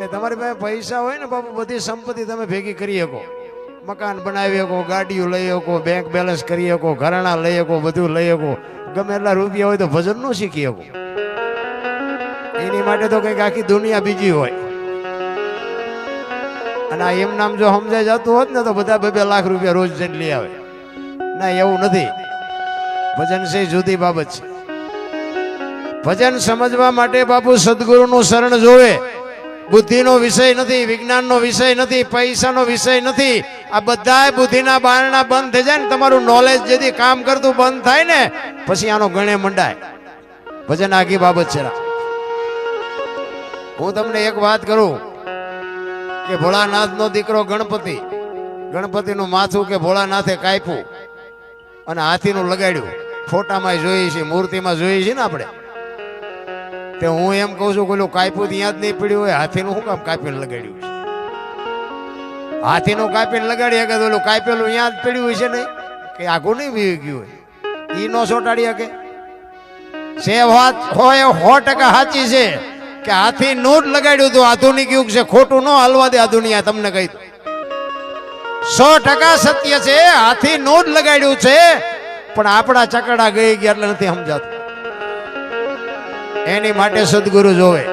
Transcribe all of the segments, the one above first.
તમારી પાસે પૈસા હોય ને બાપુ, બધી સંપત્તિ તમે ભેગી કરી શકો. મકાન બનાવી શકો, ગાડીઓ લઈ શકો બેંક બેલેન્સ કરી શકો, ઘરાણા લઈ શકો, બધું લઈ શકો. ગમે એટલા રૂપિયા હોય તો ભજનનું શીખી શકો. એની માટે તો કંઈક આખી દુનિયા બીજી હોય. અને આ એમ નામ જો સમજાઈ જતું હોત ને તો બધા બે બે લાખ રૂપિયા રોજ જઈને લઈ આવે. ના, એવું નથી. ભજન છે જુદી બાબત છે. ભજન સમજવા માટે બાપુ સદગુરુનું શરણ જોવે. બુદ્ધિનો વિષય નથી, વિજ્ઞાનનો વિષય નથી, પૈસાનો વિષય નથી. આ બધાય બુદ્ધિના બારણા બંધ થઈ જાય ને, તમારું નોલેજ જેથી કામ કરતું બંધ થાય ને, પછી આનો ગણે મંડાય. ભજન આગી બાબત છે હું તમને એક વાત કરું કે ભોળાનાથનો દીકરો ગણપતિ, ગણપતિનું માથું કે ભોળાનાથે કાપ્યું અને હાથીનું લગાડ્યું. ફોટામાં જોઈએ છીએ મૂર્તિમાં જોઈએ છીએ ને આપણે? તે હું એમ કહું છું પેલું કાપ્યું ત્યાં જ નહીં પડ્યું હોય, હાથીનું શું કામ કાપીને લગાડ્યું છે? હાથીનું કાપીને લગાડી શકે તો કાપેલું ત્યાં જ પડ્યું હોય છે નહીં? કે આખું નહીં વીવી ગયું હોય? એ નો ચોટાડી શકે? છે વાત હોય સો ટકા સાચી છે કે હાથી નું જ લગાડ્યું હતું આધુનિક યુગ છે, ખોટું ન હાલવા દે આધુનિયા તમને કહી. સો ટકા સત્ય છે, હાથી નું જ લગાડ્યું છે, પણ આપણા ચકડા ગઈ ગયા એટલે નથી સમજાતું. એની માટે સદગુરુ જોવે.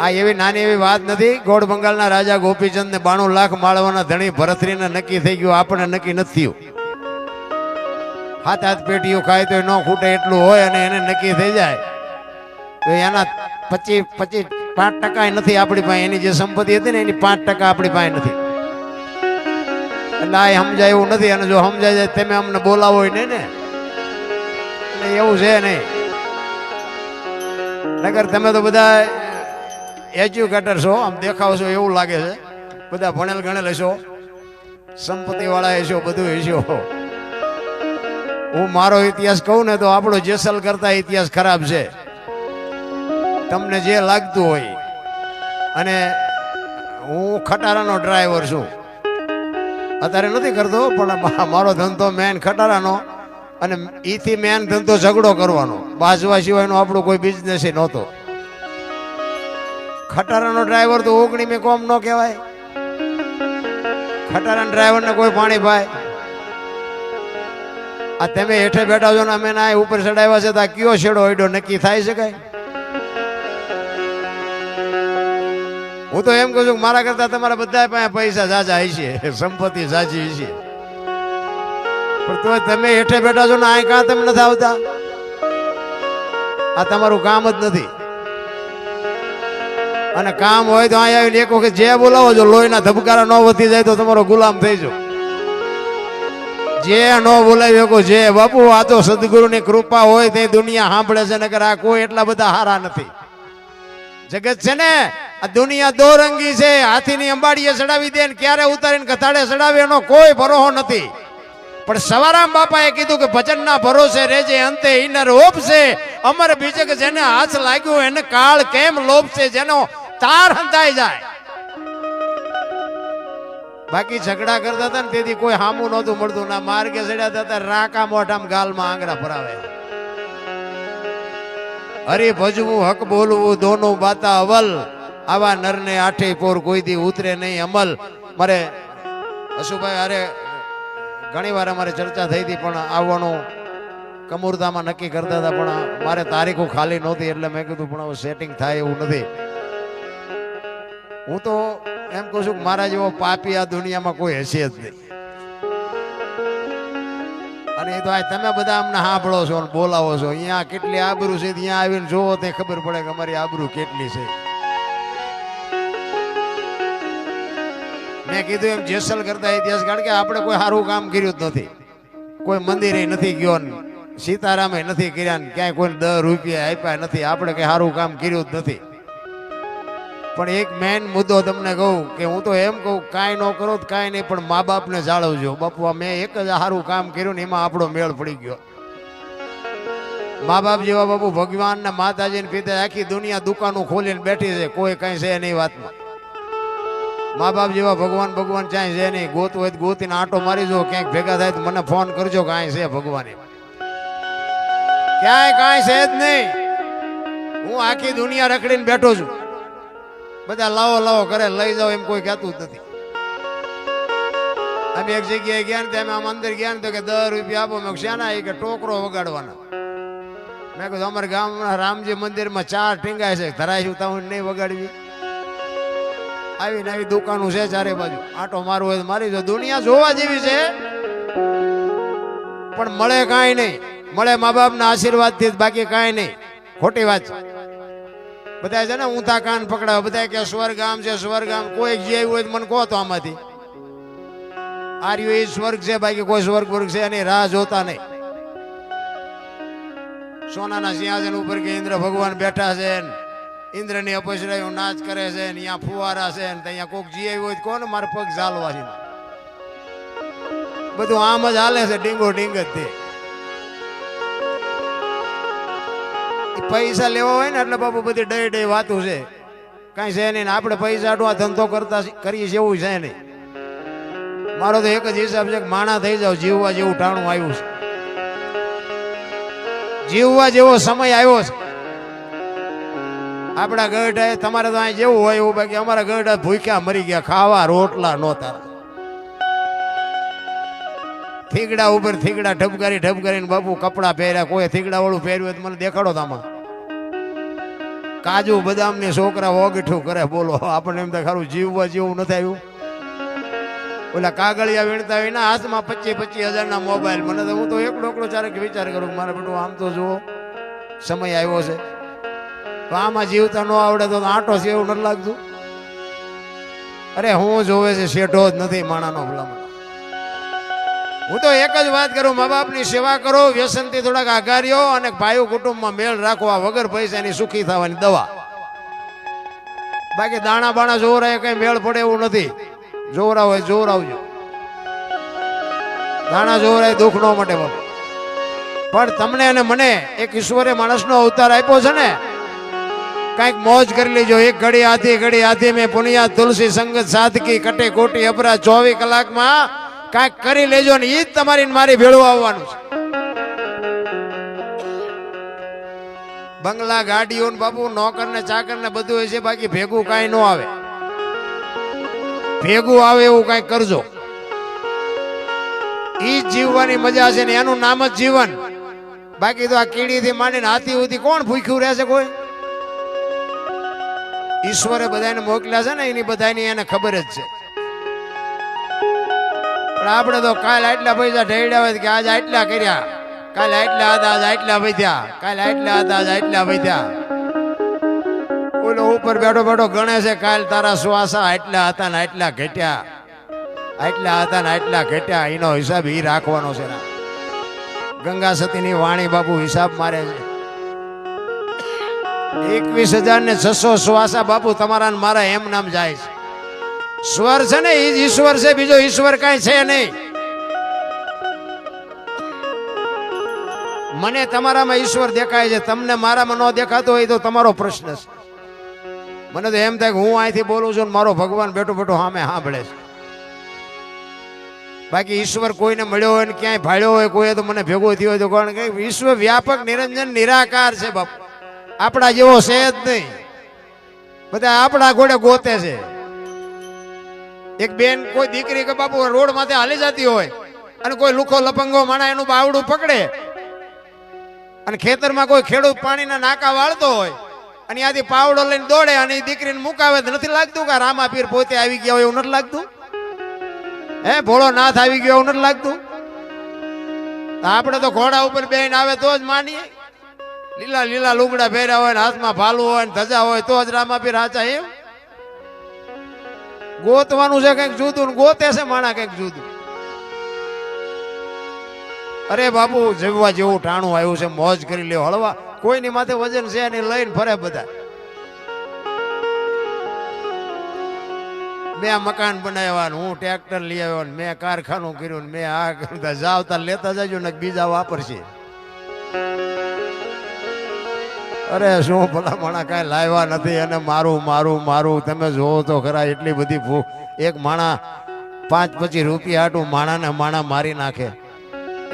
આ એવી નાની એવી વાત નથી. ગોળ બંગાળના રાજા ગોપીચંદ ને બાણું લાખ માળવાના ધણી ભરતરીને નક્કી થઈ ગયું આપણે નક્કી નથી થયું. હાથ હાથ પેટીઓ ખાય તો ન ખૂટે એટલું હોય અને એને નક્કી થઈ જાય. તો એના પચીસ પચીસ પાંચ ટકા નથી આપણી પાસે. એની જે સંપત્તિ હતી ને એની પાંચ ટકા આપણી પાસે નથી. એટલે આ સમજાય એવું નથી. અને જો સમજાય જાય, તમે અમને બોલાવો નહીં ને. એવું છે નહીં. નગર તમે તો બધા એજ્યુકેટર છો, આમ દેખાવ છો, એવું લાગે છે. બધા ભણેલ ગણેલ હશો સંપત્તિ વાળા હશો, બધું હશો. હું મારો ઇતિહાસ કહું ને તો આપણો જેસલ કરતા ઇતિહાસ ખરાબ છે. તમને જે લાગતું હોય. અને હું ખટારાનો ડ્રાઈવર છું. અત્યારે નથી કરતો, પણ મારો ધંધો મેન ખટારાનો. અને ઈથી મેન ધંધો ઝઘડો કરવાનો. બાજવા સિવાયનો આપણો કોઈ બિઝનેસ નહોતો. ખટારાનો ડ્રાઈવર તો ઓગણી મેં કોમ ન કહેવાય. ખટારાના ડ્રાઈવરને કોઈ પાણી પાય આ તમે હેઠે બેઠા છો ને અમે ના ઉપર ચડાવ્યા છે તો આ કયો છેડો ઓઈડો નક્કી થાય છે કઈ? હું તો એમ કહું છું મારા કરતા તમારા બધા પાસે પૈસા જાજા હશે, સંપત્તિ જાજી હશે. પણ તો તમે હેઠે બેઠા છો ને આ કાં તમે નથી આવતા? આ તમારું કામ જ નથી. અને કામ હોય તો અહીંયા આવીને એક વખત જે બોલાવો છો, લોહીના ધબકારા ન વધી જાય તો તમારો ગુલામ થઈ જાઓ. જે ન બોલાવી શકો, જે બાપુ, આ તો સદગુરુની કૃપા હોય તે દુનિયા સાંભળે છે, નકર આ કોઈ એટલા બધા હારા નથી. જગત છે ને, આ દુનિયા દોરંગી છે, હાથીની અંબાડીએ ચડાવી દે ને ક્યારે ઉતારીને કથાડે ચડાવે એનો કોઈ ભરોહો નથી. પણ સવારામ બાપાએ કીધું કે ભજનના ભરોસે રેજે અંતે ઇનર છે અમર બીજક જેને હાથ લાગ્યો એને કાળ કેમ લોપશે, જેનો તાર હંતાઈ જાય. બાકી ઝઘડા કરતા હતા ને તેથી કોઈ હામું નહોતું મળતું. ના માર્ગે ચડ્યા હતા રાકા મોઢામ ગાલમાં આંગળા ભરાવે. હરી ભજવું, હક બોલવું દોનું બાતા અવલ. આવા નરને આઠે પોર કોઈ દી ઉતરે નહીં અમલ. મારે અશુભાઈ, અરે ઘણી વાર અમારે ચર્ચા થઈ હતી પણ આવવાનું કમુરતામાં નક્કી કરતા હતા, પણ મારે તારીખો ખાલી નહોતી, એટલે મેં કીધું, પણ હવે સેટિંગ થાય એવું નથી. હું તો એમ કહું છું કે મારા જેવો પાપી આ દુનિયામાં કોઈ હેસિયત નહીં. અને એ તો આ તમે બધા અમને સાંભળો છો અને બોલાવો છો. અહીંયા કેટલી આબરૂ છે, ત્યાં આવીને જોવો તે ખબર પડે કે અમારી આબરૂ કેટલી છે. મેં કીધું એમ જેસલ કરતા ઇતિહાસ, કારણ કે આપણે કોઈ સારું કામ કર્યું જ નથી. કોઈ મંદિરે નથી ગયો સીતારામે નથી કર્યા ને, ક્યાંય કોઈ દસ રૂપિયા આપ્યા નથી. આપણે કઈ સારું કામ કર્યું જ નથી. પણ એક મેન મુદ્દો તમને કહું કે હું તો એમ કહું, કાંઈ ન કરો તો કાંઈ નહીં, પણ મા બાપને જાળવજો. બાપુ મેં એક જ સારું કામ કર્યું ને, એમાં આપણો મેળ પડી ગયો. મા બાપ જેવા બાપુ ભગવાન ને માતાજી ને પિતા આખી દુનિયા દુકાનો ખોલીને બેઠી છે, કોઈ કઈ છે નહીં વાતમાં. મા બાપ જેવા ભગવાન ભગવાન ચાય છે નહીં. ગોત હોય તો ગોતીને આંટો મારી જો. ક્યાંક ભેગા થાય તો મને ફોન કરજો કાંઈ છે ભગવાન. ક્યાંય કાંઈ છે જ નહીં. હું આખી દુનિયા રખડીને બેઠો છું. બધા લાવો લાવો કરે લઈ જાઓ એમ કોઈ કહેતું જ નથી. અમે એક જગ્યાએ ગયા ને ત્યાં આમ અંદર ગયા ને તો કે દસ રૂપિયા આપો. મેં શાના? એ કે ટોકરો વગાડવાના. મેં કીધું, અમારા ગામના રામજી મંદિરમાં ચાર ટીંગાય છે. ધરાય છું તો નહીં વગાડવી. આવીને નવી દુકાનો છે ચારે બાજુ. આટો મારવો હોય મારી જો. દુનિયા જોવા જેવી છે, પણ મળે કાંઈ નહીં. મળે મા બાપના આશીર્વાદથી બાકી કાંઈ નહીં. ખોટી વાત છે. બધા છે ને ઊંધા કાન પકડાવે. બધા કે સ્વર્ગ આમ છે, સ્વર્ગ આમ. કોઈ જે હોય મને કહો તો આમાંથી. આર્યો એ સ્વર્ગ છે, બાકી કોઈ સ્વર્ગ વર્ગ છે એની રાહ જોતા નહીં. સોનાના સિંહાસન ઉપર કે ઇન્દ્ર ભગવાન બેઠા છે ઇન્દ્રની અપસરાયો નાચ કરે છે ને અહીંયા ફુવારા છે ને અહીંયા કોક જી હોય કોણ મારા પગ ઝાલવા છે? બધું આમ જ હાલે છે ડીંગો ડીંગ જ તે. પૈસા લેવા હોય ને એટલે બાપુ બધી ડઈ ડઈ વાતું છે. કાંઈ છે નહીં આપણે પૈસા આ ધંધો કરતા કરીએ છીએ એવું છે નહીં. મારો તો એક જ હિસાબ છે કે માણા થઈ જાવ જીવવા જેવું ટાણું આવ્યું છે. જીવવા જેવો સમય આવ્યો છે. આપણા ગઢ તમારે તો અહીં જેવું હોય એવું બાકી અમારા ગઢ ભૂખ્યા મરી ગયા, ખાવા રોટલા નહોતા થીગડા ઉપર થીગડા ઢબકારી ઢબકારીને બાપુ કપડા પહેર્યા, કોઈ થીગડા વાળું પહેર્યું તો મને દેખાડો તામાં કાજુ બદામ ને છોકરા ઓગઠું કરે, બોલો, આપણને એમ થાય ખરું જીવવા જેવું નથી આવ્યું. ઓલા કાગળિયા વીણતા હોય ના હાથમાં પચીસ પચીસ હજાર ના મોબાઈલ. મને તો હું તો એકડો એકડો ચારે વિચાર કરું મારે બેટું, આમ તો જુઓ, સમય આવ્યો છે. તો આમાં જીવતા ન આવડે તો આંટો છે એવું લાગતું. અરે હું જોવે છે શેઠો જ નથી માણાનો ભલામણ. હું તો એક જ વાત કરું મા બાપની સેવા કરો, વ્યસનથી થોડાક આઘાર્યો અને ભાઈઓ કુટુંબમાં મેળ રાખવા વગર પૈસાની સુખી થવાની દવા. બાકી દાણા બાણા જોવરાય કઈ મેળ પડે એવું નથી. જોવરાવ હોય જોવરાવજો. દાણા જોવરાય દુઃખ ન માટે પણ તમને અને મને એક ઈશ્વરે માણસનો અવતાર આપ્યો છે ને કાંઈક મોજ કરી લેજો. એક ઘડી આધી ઘડી આધી મેં પુનિયા તુલસી સંગત સાધકી કટે કોટી અપરા ચોવીસ કલાકમાં કાંઈક કરી લેજો ને ઈ જ તમારી મારી ભેળું આવવાનું છે. બંગલા ગાડીઓ ને બાપુ, નોકર ને ચાકર ને બધું હોય છે, બાકી ભેગું કાંઈ ન આવે. ભેગું આવે એવું કાંઈક કરજો. ઈ જીવવાની મજા છે ને એનું નામ જ જીવન. બાકી તો આ કીડીથી માંડીને હાથી સુધી કોણ ભૂખ્યું રહેશે કોઈ? ઈશ્વરે બધાને મોકલ્યા છે ને, એની બધાની એને ખબર જ છે. પણ આપણે તો કાલ આટલા પૈસા ઢેડ્યા હોય કે આજ આટલા કર્યા, કાલ આટલા હતા, આજ આટલા વધ્યા કાલ આટલા હતા, આજ આટલા વધ્યા ઓલો ઉપર બેઠો બેઠો ગણે છે, કાલ તારા શ્વાસા આટલા હતા ને આટલા ઘટ્યા. આટલા હતા ને આટલા ઘટ્યા, એનો હિસાબ એ રાખવાનો છે. ગંગા સતીની વાણી બાપુ હિસાબ મારે છે. એકવીસ હજાર ને છસો સુવાસા બાપુ તમારા મારા એમ નામ જાય છે. સ્વર છે ને ઈશ્વર છે, બીજો ઈશ્વર કાંઈ છે નહીં. મને તમારામાં ઈશ્વર દેખાય છે, તમને મારામાં ન દેખાતો હોય તો તમારો પ્રશ્ન છે. મને તો એમ થાય કે હું અહીંથી બોલું છું મારો ભગવાન બેઠો બેઠો સામે સાંભળે છે. બાકી ઈશ્વર કોઈને મળ્યો હોય ને ક્યાંય ભાળ્યો હોય કોઈ તો મને ભેગો થયો હોય તો કોણ વિશ્વ વ્યાપક નિરંજન નિરાકાર છે બાપુ. આપણા જેવો છે જ નહીં. બધા આપણા ઘોડે ગોતે છે. એક બેન કોઈ દીકરી કે બાપુ રોડ માથે હાલી જતી હોય અને કોઈ લુખો લપંગો માણા એનું બાવડું પકડે અને ખેતરમાં કોઈ ખેડૂત પાણીના નાકા વાળતો હોય અને ત્યાંથી પાવડો લઈને દોડે અને દીકરીને મુકાવે તો નથી લાગતું કે રામા પીર પોતે આવી ગયા હોય એવું નથી લાગતું? હે, ભોળો નાથ આવી ગયો એવું નથી લાગતું? આપણે તો ઘોડા ઉપર બેન આવે તો જ માનીએ. લીલા લીલા લુગડા પહેર્યા હોય ને હાથમાં ભાલું હોય ને ધજા હોય તો જ રામાપીર હાચા એમ? ગોતવાનું છે કંઈક જુદું ને ગોતે છે માણા કંઈક જુદું. અરે બાપુ જમવા જેવું ટાણું આવ્યું છે, મોજ કરી લ્યો, હળવા. કોઈની માથે વજન છે નહીં, લઈને ફરે બધા. મેં મકાન બનાવ્યા ને હું ટ્રેક્ટર લઈ આવ્યો ને મેં કારખાનું કર્યું ને મેં આ કરતા જાવતા લેતા જજો ને બીજા વાપરશે. અરે શું ભલા માણા કાંઈ લાવ્યા નથી અને મારું મારું મારું, તમે જોવો તો ખરા, એટલી બધી ભૂખ એક માણા, પાંચ પછી રૂપિયા હાટું માણાને માણા મારી નાખે.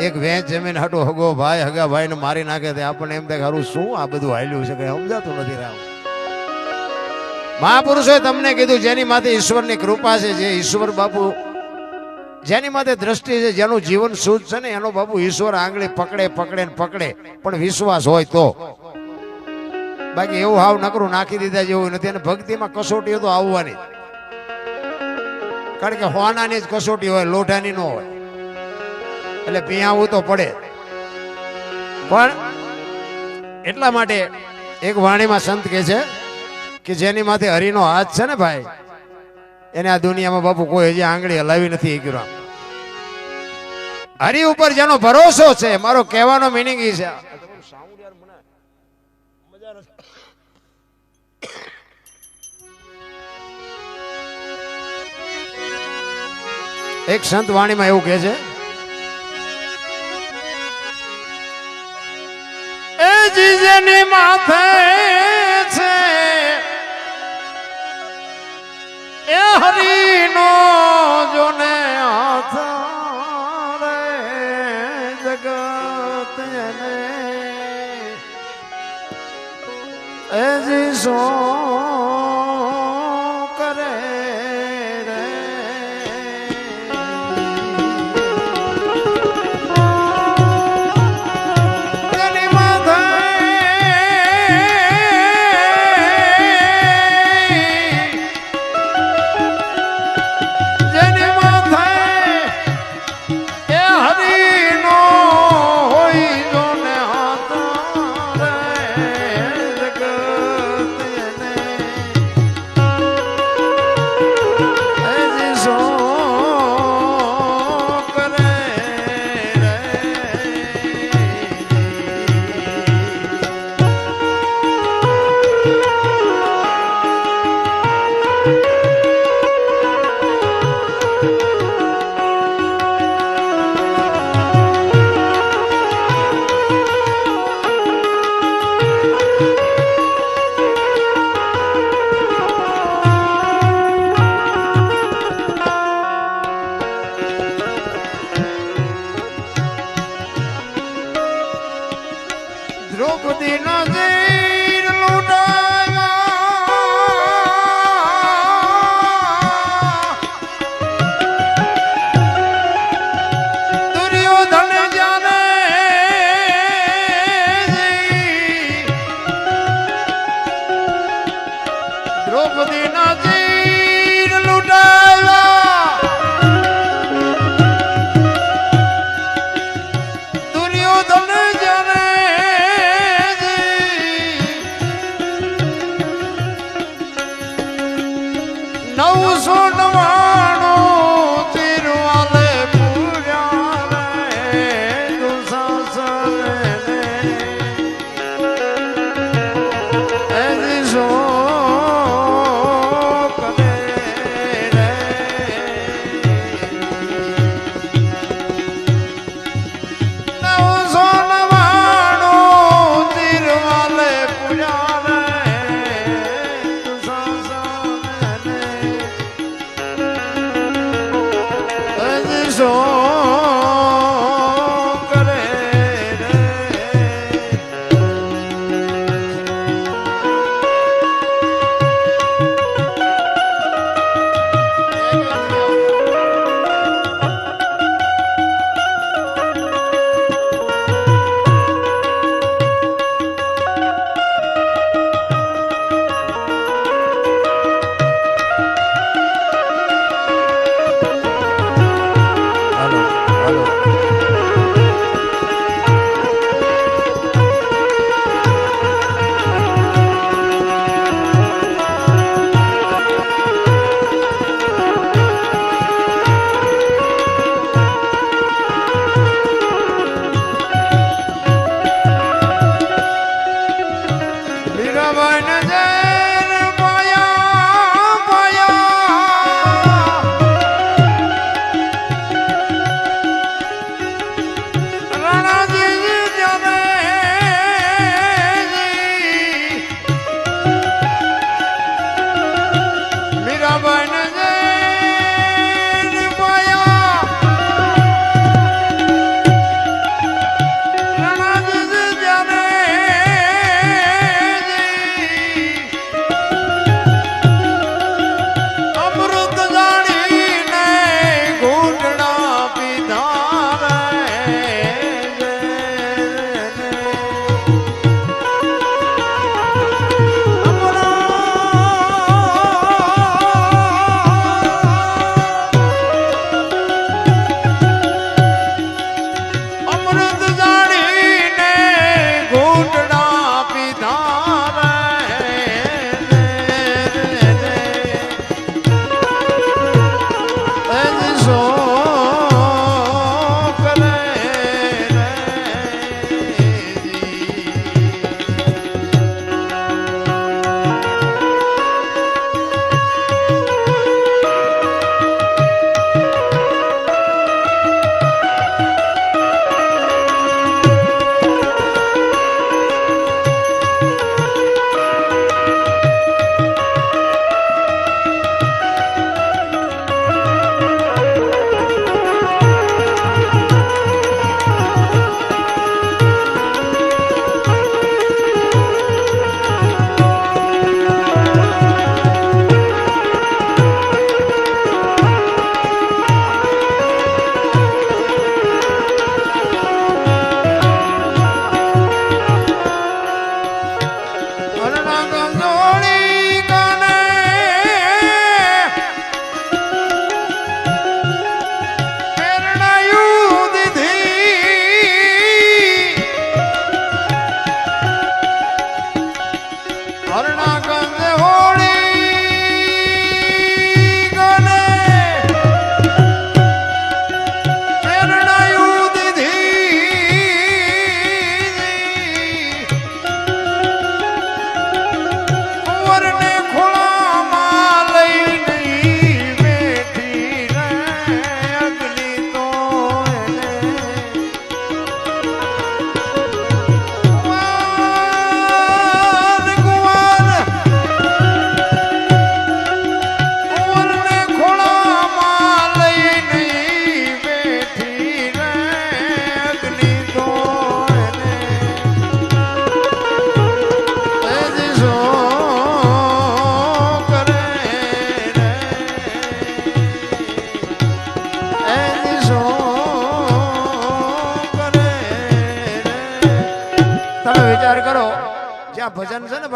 એક વેચ જમીન હાટું હગો ભાઈ, હગા ભાઈને મારી નાખે તે આપણને એમ થાય હારું, શું આ બધું હાલ્યું છે, કંઈ સમજાતું નથી રામ મહાપુરુષોએ તમને કીધું, જેની માથે ઈશ્વરની કૃપા છે, જે ઈશ્વર બાપુ જેની માથે દ્રષ્ટિ છે, જેનું જીવન શુદ્ધ છે ને, એનો બાપુ ઈશ્વર આંગળી પકડે પકડે ને પકડે. પણ વિશ્વાસ હોય તો. બાકી એવું હાવ નકરું નાખી દીધા જેવું નથી. અને ભક્તિમાં કસોટીઓ તો આવવાની. કારણ કે હોનાની જ કસોટી હોય, લોઢાની ન હોય. એટલે પિયાવું તો પડે. પણ એટલા માટે એક વાણીમાં સંત કહે છે કે જેની માથે હરિનો હાથ છે ને ભાઈ, એને આ દુનિયામાં બાપુ કોઈ હજી આંગળી હલાવી નથી એ હરિ ઉપર જેનો ભરોસો છે, મારો કહેવાનો મિનિંગ એ છે. એક સંત વાણીમાં એવું કહે છે, એ જીજની માથે છે, એ હરીનો જોને હાથ રે જગત એને.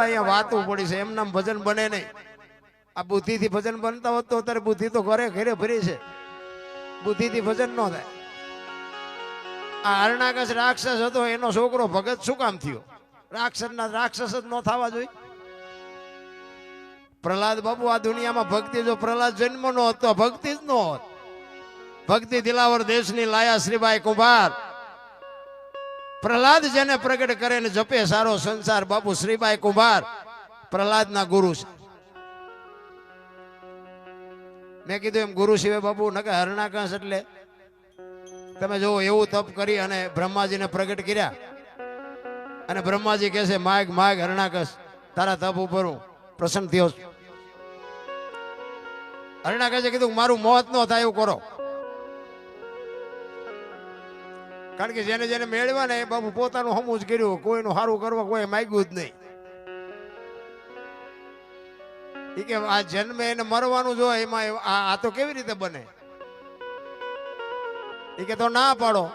અહીંયા વાતું પડી છે એમના ભજન બને નહીં. આ બુદ્ધિથી ભજન બનતા હોત તો અત્યારે બુદ્ધિ તો ઘરે ઘરે ભરી છે. બુદ્ધિથી ભજન ન થાય. આ હરણાકશ રાક્ષસ હતો, એનો છોકરો ભગત શું કામ થયો? રાક્ષસના રાક્ષસ જ ન થવા જોઈએ. પ્રહલાદ બાબુ આ દુનિયામાં ભક્તિ જો પ્રહલાદ જન્મ નો હતો ભક્તિ જ નો હોત. ભક્તિ દિલાવર દેશની લાયા શ્રીબાઈ કુંભાર. પ્રહલાદ જેને પ્રગટ કરે ને જપે સારો સંસાર, બાપુ શ્રીભાઈ કુંભાર, પ્રહલાદના ગુરુ છે. મેં કીધું એમ, ગુરુ શિવે બાબુ નકે હરણાકંસ એટલે? તમે જો એવું તપ કરી અને બ્રહ્માજીને પ્રગટ કર્યા. અને બ્રહ્માજી કહે છે, માગ માગ હરણાકસ તારા તપ ઉપર હું પ્રસન્ન થયો છું, કીધું, મારું મોત ન થાય એવું કરો. કારણ કે જેને જેને મેળવ્યા ને એ બાપુ પોતાનું હમું જ કર્યું. કોઈનું સારું કરવા કોઈ માગ્યું જ નહીં. કે આ જન્મે એને મરવાનું જો એમાં આ તો કેવી રીતે બને? એ કે તો ના પાડો.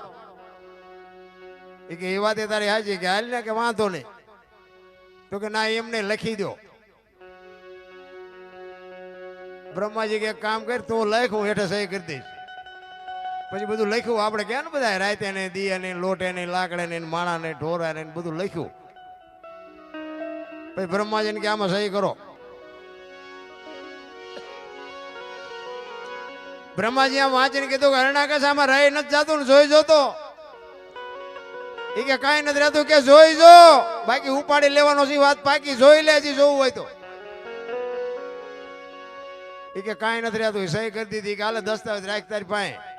એ કે એ વાત એ તારી હાજી કે હાલ ને કે વાંધો નહીં. તો કે ના, એમને લખી દો બ્રહ્માજી કે કામ કર, તું લખ, હું હેઠે સહી કરી દઈશ. પછી બધું લખ્યું. આપણે ક્યાં ને બધા રાતે ને દિયે ને લોટે ને લાકડે ને માણા ને ઢોરા ને બધું લખ્યું. પછી બ્રહ્માજી ને કે આમાં સહી કરો. બ્રહ્માજી આમ વાંચીને કીધું કે અરણાકશ આમાં રહી નથી જતું ને જોઈ જોતો. એ કે કાંઈ નથી રહેતું. કે જોઈ જો. બાકી ઉપાડી લેવાનો છે વાત પાકી. જોઈ લે હજી જોવું હોય તો. એ કે કાંઈ નથી રહેતું. સહી કરી દીધી. કે હાલે દસ્તાવેજ તારી પાસે.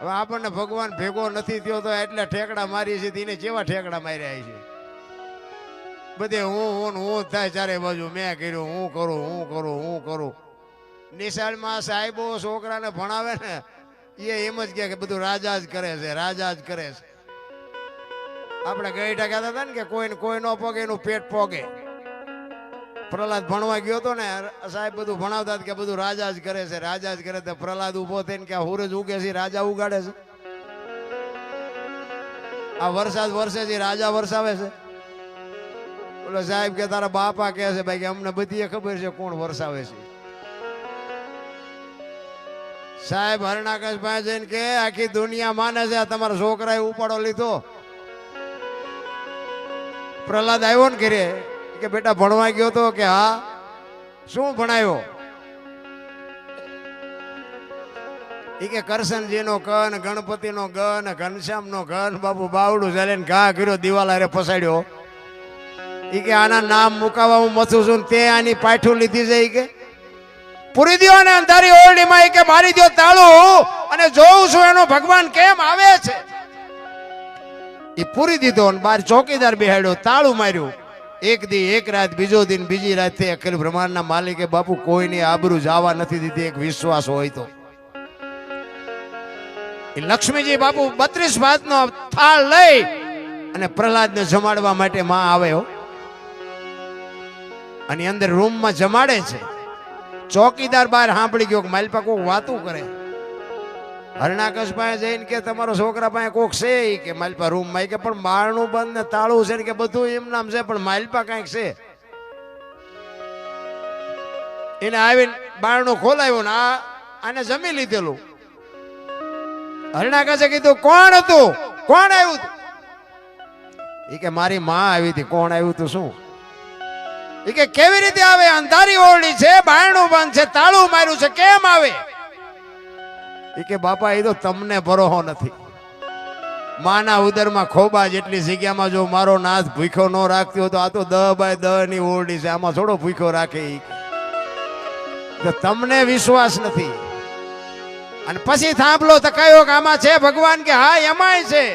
હવે આપણને ભગવાન ભેગો નથી થયો તો એટલે ઠેકડા મારી છે તેને કેવા ઠેકડા માર્યા છે? બધે હું હું હું થાય ચારે બાજુ. મેં કર્યું, હું કરું હું કરું હું કરું. નિશાળમાં સાહેબો, છોકરાને ભણાવે ને, એ એમ જ કે બધું રાજા જ કરે છે, રાજા જ કરે છે. આપણે ગઈ ટકા હતા ને કે કોઈ કોઈ નો પોગે, એનું પેટ પોગે. પ્રહલાદ ભણવા ગયો હતો ને, સાહેબ બધું ભણાવતા કે બધું રાજા જ કરે છે, રાજા જ કરે તો પ્રહલાદ ઊભો થઈને કે આ ઉગે છે, રાજા ઉગાડે છે. આ વરસાદ વરસે છે, રાજા વરસાવે છે. બોલો સાહેબ કે તારા બાપા કે છે, ભાઈ, કે અમને બધી ખબર છે કોણ વરસાવે છે. સાહેબ હરણાકશ પાસે જઈને કે, આખી દુનિયા માને છે, આ તમારા છોકરાએ ઉપાડો લીધો. પ્રહલાદ આવ્યો ને ઘરે. કે બેટા ભણવા ગયો તો કે હા? શું ભણાયો? એ કે કરશનજીનો ક ને ગણપતિનો ગ ને ઘનશ્યામનો ગ ને બાપુ બાવડું ચાલે ઘા કર્યો દિવાલ પસાડ્યો ઈ કે આના નામ મુકાવા હું મથું છું તે આની પાઠું લીધી છે કે. પૂરી દો ને અંધારી ઓરડીમાં એ કે મારી દ્યો તાળું અને જોઉં છું એનો ભગવાન કેમ આવે છે. એ પૂરી દીધો અને બાર ચોકીદાર બેહાડ્યો, તાળું માર્યું. એક દી, એક રાત, બીજો દિન, બીજી રાતથી અખિલ બ્રહ્માંડના માલિકે બાપુ કોઈની આબરૂ જવા નથી દીધી, એક વિશ્વાસ હોય તો. લક્ષ્મીજી બાપુ બત્રીસ ભાતનો થાળ લઈ અને પ્રહલાદને જમાડવા માટે માં આવ્યો અને અંદર રૂમમાં જમાડે છે. ચોકીદાર બહાર સાંભળી ગયો માલપા કોક વાતું કરે. હરણાકશ પાસે જઈને કે તમારો છોકરા પાસે કોક છે કે માલપા રૂમમાં કે પણ બારણું બંધ ને તાળું છે કે બધું એમ નામ છે, પણ માલપા કાંઈક છે. એને આવીને બારણું ખોલાવ્યું ને આ આને જમી લીધેલું. હરણાકશે કીધું, કોણ હતું? કોણ આવ્યું હતું? એ કે, મારી માં આવી હતી. કોણ આવ્યું હતું? શું? એ કે, કેવી રીતે આવે? અંધારી ઓરડી છે, બારણું બંધ છે, તાળું માર્યું છે, કેમ આવે? ઈ કે, બાપા એ તો તમને ભરોહો નથી. માના ઉદરમાં ખોબા જેટલી જગ્યામાં જો મારો નાથ ભૂખ્યો ન રાખતી હોય તો આ તો દહ બાય દહની ઓરડી છે. આમાં થોડો ભૂખ્યો રાખે તો તમને વિશ્વાસ નથી. અને પછી થાંભલો તકાયો કયો કે આમાં છે ભગવાન કે હા, એમાંય છે.